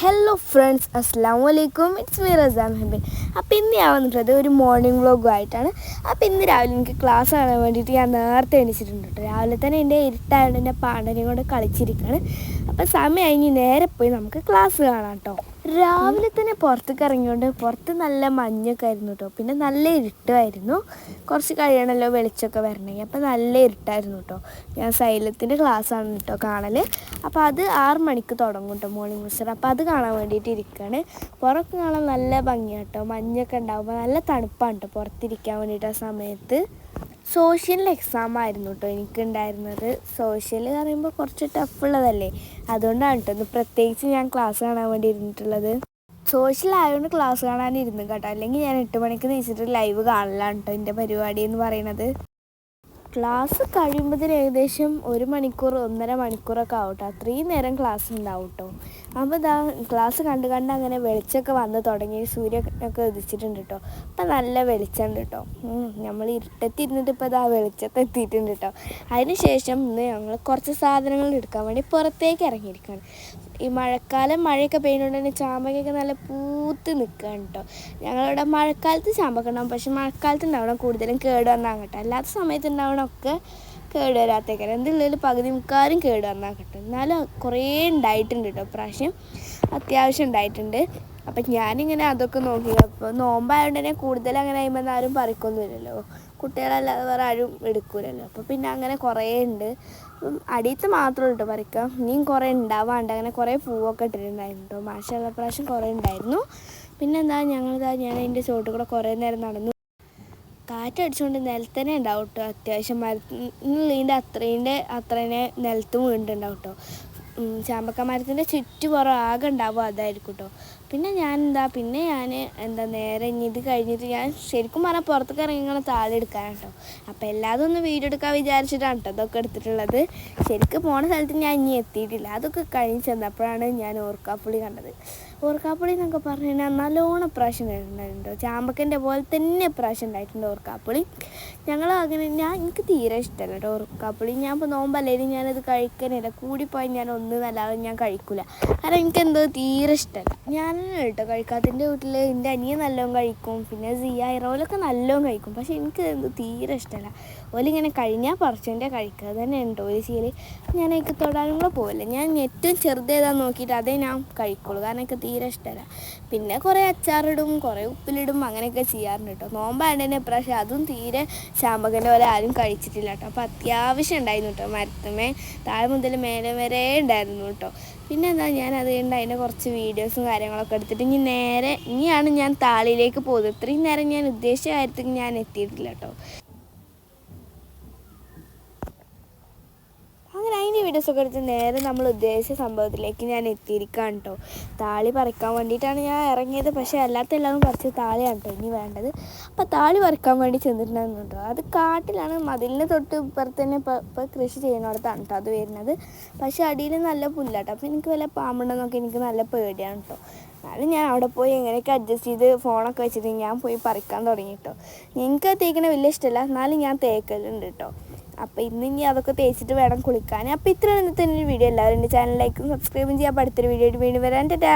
Hello friends അസ്സാം വലൈക്കും it's me റസാം ഹബിൻ അപ്പോൾ ഇന്ന് ഞാൻ വന്നിട്ടുള്ളത് ഒരു മോർണിംഗ് വ്ളോഗും ആയിട്ടാണ്. അപ്പോൾ ഇന്ന് രാവിലെ എനിക്ക് ക്ലാസ് കാണാൻ വേണ്ടിയിട്ട് ഞാൻ നേരത്തെ എണീച്ചിട്ടുണ്ട് കേട്ടോ. രാവിലെ തന്നെ എന്റെ ഇരുട്ടായതുകൊണ്ട് എന്റെ പാണ്ടനെയും കൊണ്ട് കളിച്ചിരിക്കുകയാണ് അപ്പോൾ സമയം കഴിഞ്ഞ് നേരെ പോയി നമുക്ക് ക്ലാസ് കാണാം കേട്ടോ. രാവിലെ തന്നെ പുറത്തേക്ക് ഇറങ്ങിയോണ്ട് പുറത്ത് നല്ല മഞ്ഞൊക്കെ ആയിരുന്നു കേട്ടോ പിന്നെ നല്ല ഇരുട്ടുമായിരുന്നു കുറച്ച് കഴിയണമല്ലോ വെളിച്ചമൊക്കെ വരണമെങ്കിൽ. അപ്പോൾ നല്ല ഇരുട്ടായിരുന്നു കേട്ടോ ഞാൻ സൈലത്തിന്റെ ക്ലാസ്സാണ് കേട്ടോ കാണൽ അപ്പോൾ അത് ആറ് മണിക്ക് തുടങ്ങും കേട്ടോ മോർണിംഗ് മിസ്റ്റർ അപ്പോൾ അത് കാണാൻ വേണ്ടിയിട്ട് ഇരിക്കുകയാണ് പുറത്ത് കാണാൻ നല്ല ഭംഗിയാണ് കേട്ടോ മഞ്ഞൊക്കെ ഉണ്ടാകുമ്പോൾ നല്ല തണുപ്പാണ് കേട്ടോ പുറത്തിരിക്കാൻ വേണ്ടിയിട്ട് ആ സമയത്ത്. സോഷ്യൽ എക്സാം ആയിരുന്നു കേട്ടോ എനിക്കുണ്ടായിരുന്നത്. സോഷ്യൽ പറയുമ്പോൾ കുറച്ച് ടഫ് ഉള്ളതല്ലേ? അതുകൊണ്ടാണ് കേട്ടോ പ്രത്യേകിച്ച് ഞാൻ ക്ലാസ് കാണാൻ വേണ്ടി ഇരുന്നിട്ടുള്ളത്. സോഷ്യൽ ആയതുകൊണ്ട് ക്ലാസ് കാണാനിരുന്നു കേട്ടോ. അല്ലെങ്കിൽ ഞാൻ എട്ട് മണിക്ക് നീച്ചിട്ട് ലൈവ് കാണലാണ് കേട്ടോ എന്റെ പരിപാടി എന്ന് പറയുന്നത്. ക്ലാസ് കഴിയുമ്പോഴത്തേന് ഏകദേശം ഒരു മണിക്കൂർ ഒന്നര മണിക്കൂറൊക്കെ ആവട്ടോ. അത്രയും നേരം ക്ലാസ് ഉണ്ടാവും കേട്ടോ അപ്പോൾ ഇതാ ക്ലാസ് കണ്ട് കണ്ട് അങ്ങനെ വെളിച്ചമൊക്കെ വന്ന് തുടങ്ങി. സൂര്യനൊക്കെ ഉദിച്ചിട്ടുണ്ട് കേട്ടോ അപ്പം നല്ല വെളിച്ചമുണ്ട് കേട്ടോ നമ്മൾ ഇരുട്ടത്തിരുന്നിട്ട് ഇപ്പോൾ ഇതാ വെളിച്ചത്ത് എത്തിയിട്ടുണ്ട് കേട്ടോ അതിന് ശേഷം ഇന്ന് ഞങ്ങൾ കുറച്ച് സാധനങ്ങൾ എടുക്കാൻ വേണ്ടി പുറത്തേക്ക് ഇറങ്ങിയിരിക്കുകയാണ്. ഈ മഴക്കാലം മഴയൊക്കെ പെയ്യുന്നതുകൊണ്ട് തന്നെ ചാമ്പക്കൊക്കെ നല്ല പൂത്ത് നിൽക്കുകയാണ് കേട്ടോ ഞങ്ങളിവിടെ മഴക്കാലത്ത് ചാമ്പക്ക ഉണ്ടാവും. പക്ഷെ മഴക്കാലത്ത് ഉണ്ടാവണം കൂടുതലും കേട് വന്നാൽ കേട്ടോ അല്ലാത്ത സമയത്ത് ഉണ്ടാവണമൊക്കെ കേട് വരാത്തേക്കാരം. എന്തുള്ളതിൽ പകുതി മുക്കാലും കേട് വന്നാൽ കേട്ടോ എന്നാലും കുറേ ഉണ്ടായിട്ടുണ്ട് കേട്ടോ പ്രാവശ്യം അത്യാവശ്യം ഉണ്ടായിട്ടുണ്ട്. അപ്പം ഞാനിങ്ങനെ അതൊക്കെ നോക്കി. അപ്പോൾ നോമ്പായതുകൊണ്ട് തന്നെ കൂടുതൽ അങ്ങനെ കഴിയുമ്പോൾ ആരും പറിക്കൊന്നുമില്ലല്ലോ കുട്ടികളല്ലാതെ വേറെ ആരും എടുക്കൂലല്ലോ. അപ്പോൾ പിന്നെ അങ്ങനെ കുറേ ഉണ്ട് അപ്പം അടിയത്ത് മാത്രമേ ഉള്ളൂ പറിക്കാം. ഇനിയും കുറേ ഉണ്ടാവാണ്ട് അങ്ങനെ കുറേ പൂവൊക്കെ ഇട്ടിട്ടുണ്ടായിരുന്നു കേട്ടോ മാഷുള്ള പ്രാവശ്യം കുറേ ഉണ്ടായിരുന്നു പിന്നെന്താ ഞങ്ങളിതാ ഞാൻ അതിന്റെ ചോട്ടിൽ കൂടെ കുറേ നേരം നടന്നു. കാറ്റടിച്ചുകൊണ്ട് നിലത്തന്നെ ഉണ്ടാവും കേട്ടോ അത്യാവശ്യം. മരത്തിന്റെ അത്രേന്റെ അത്രേനെ നിലത്ത് വീണ്ടുണ്ടാവും കേട്ടോ ചാമ്പക്ക മരത്തിന്റെ ചുറ്റുപുറം ആകെ ഉണ്ടാവും അതായിരിക്കും കേട്ടോ പിന്നെ ഞാൻ എന്താ പിന്നെ ഞാൻ എന്താ നേരെ ഇനി ഇത് കഴിഞ്ഞിട്ട് ഞാൻ ശരിക്കും പറഞ്ഞാൽ പുറത്തേക്ക് ഇറങ്ങി ഇങ്ങനെ താഴെ എടുക്കാനാണ് കേട്ടോ അപ്പോൾ എല്ലാതും ഒന്ന് വീഡിയോ എടുക്കാൻ വിചാരിച്ചിട്ടാണ് കേട്ടോ അതൊക്കെ എടുത്തിട്ടുള്ളത്. ശരിക്കും പോണ സ്ഥലത്ത് ഞാൻ ഇനി എത്തിയിട്ടില്ല. അതൊക്കെ കഴിഞ്ഞ് ചെന്നപ്പോഴാണ് ഞാൻ ഓർക്കാപ്പുളി കണ്ടത്. ഓർക്കാപ്പുളി എന്നൊക്കെ പറഞ്ഞു കഴിഞ്ഞാൽ നല്ലോണം പ്രാവശ്യം ഉണ്ടായിട്ടുണ്ട് ചാമ്പക്കന്റെ പോലെ തന്നെ പ്രാവശ്യം ഉണ്ടായിട്ടുണ്ട് ഓർക്കാപ്പുളി. ഞങ്ങൾ അങ്ങനെ ഞാൻ എനിക്ക് തീരെ ഇഷ്ടമല്ല കേട്ടോ ഓർക്കാപ്പുളി. ഞാൻ ഇപ്പോൾ നോമ്പല്ലേലും ഞാനത് കഴിക്കാനില്ല കൂടിപ്പോയി ഞാൻ ഒന്ന് നല്ലാതെ ഞാൻ കഴിക്കില്ല കാരണം എനിക്ക് എന്തോ തീരെ ഇഷ്ടമല്ല ഞാൻ കേട്ടോ കഴിക്കാത്തതിന്റെ വീട്ടിൽ എന്റെ അനിയൻ നല്ലോണം കഴിക്കും പിന്നെ സിയ ഇറോലൊക്കെ നല്ലോണം കഴിക്കും. പക്ഷെ എനിക്ക് എന്തോ തീരെ ഇഷ്ടമല്ല ഓലിങ്ങനെ കഴിഞ്ഞാൽ പറിച്ചതിന്റെ കഴിക്കുക തന്നെ ഉണ്ട് ഒരു ശീലി ഞാൻ എനിക്ക് തൊടാനും കൂടെ പോകില്ല ഞാൻ ഏറ്റവും ചെറുതേതാന്ന് നോക്കിയിട്ട് അതേ ഞാൻ കഴിക്കുള്ളൂ. കാരണം എനിക്ക് തീരെ ഇഷ്ടമല്ല പിന്നെ കുറേ അച്ചാറിടും കുറേ ഉപ്പിലിടും അങ്ങനെയൊക്കെ ചെയ്യാറുണ്ട് കേട്ടോ. നോമ്പാണ്ട് പ്രാവശ്യം അതും തീരെ ചാമ്പകന്റെ പോലെ ആരും കഴിച്ചിട്ടില്ല കേട്ടോ. അപ്പോൾ അത്യാവശ്യം ഉണ്ടായിരുന്നു കേട്ടോ മരത്തുമേ താഴെ മുതൽ മേലെ വരെ ഉണ്ടായിരുന്നു. കേട്ടോ. പിന്നെ എന്താ ഞാൻ അത് കണ്ട് അതിന്റെ കുറച്ച് വീഡിയോസും കാര്യങ്ങളൊക്കെ എടുത്തിട്ട് ഇനി നേരെ ഇനിയാണ് ഞാൻ താളിയിലേക്ക് പോകുന്നത്. ഇത്രയും നേരം ഞാൻ ഉദ്ദേശിച്ച കാര്യത്തിൽ ഞാൻ എത്തിയിട്ടില്ല കേട്ടോ അങ്ങനെ അതിന്റെ വീഡിയോസൊക്കെ എടുത്ത് നേരെ നമ്മൾ ഉദ്ദേശിച്ച സംഭവത്തിലേക്ക് ഞാൻ എത്തിയിരിക്കുകയാണ് കേട്ടോ. താളി പറിക്കാൻ വേണ്ടിയിട്ടാണ് ഞാൻ ഇറങ്ങിയത്. പക്ഷേ അല്ലാത്ത എല്ലാവരും കുറച്ച് താളിയാണ് കേട്ടോ ഇനി വേണ്ടത്. അപ്പോൾ താളി പറിക്കാൻ വേണ്ടി ചെന്നിട്ടുണ്ടായിരുന്നു കേട്ടോ അത് കാട്ടിലാണ് മതിലിന് തൊട്ട് ഇപ്പുറത്ത് തന്നെ ഇപ്പോൾ ഇപ്പോൾ കൃഷി ചെയ്യുന്നിടത്താണ് കേട്ടോ അത് വരുന്നത്. പക്ഷേ അടിയിൽ നല്ല പുല്ലാട്ടോ അപ്പോൾ എനിക്ക് വല്ല പാമ്പുണ്ടെന്നൊക്കെ എനിക്ക് നല്ല പേടിയാണ് കേട്ടോ. എന്നാലും ഞാൻ അവിടെ പോയി എങ്ങനെയൊക്കെ അഡ്ജസ്റ്റ് ചെയ്ത് ഫോണൊക്കെ വെച്ചിട്ട് ഞാൻ പോയി പറിക്കാൻ തുടങ്ങി കേട്ടോ. എനിക്ക് തേക്കണ വലിയ ഇഷ്ടമല്ല. എന്നാലും ഞാൻ തേക്കലുണ്ട് കേട്ടോ. അപ്പോൾ ഇന്ന് ഇനി അതൊക്കെ തേച്ചിട്ട് വേണം കുളിക്കാൻ. അപ്പോൾ ഇത്രയും ഇന്നത്തെ വീഡിയോ എല്ലാവരും എന്റെ ചാനലിലേക്കും സബ്സ്ക്രൈബും അപ്പോൾ അടുത്തൊരു വീഡിയോ വീണ്ടും വരാൻ ടാ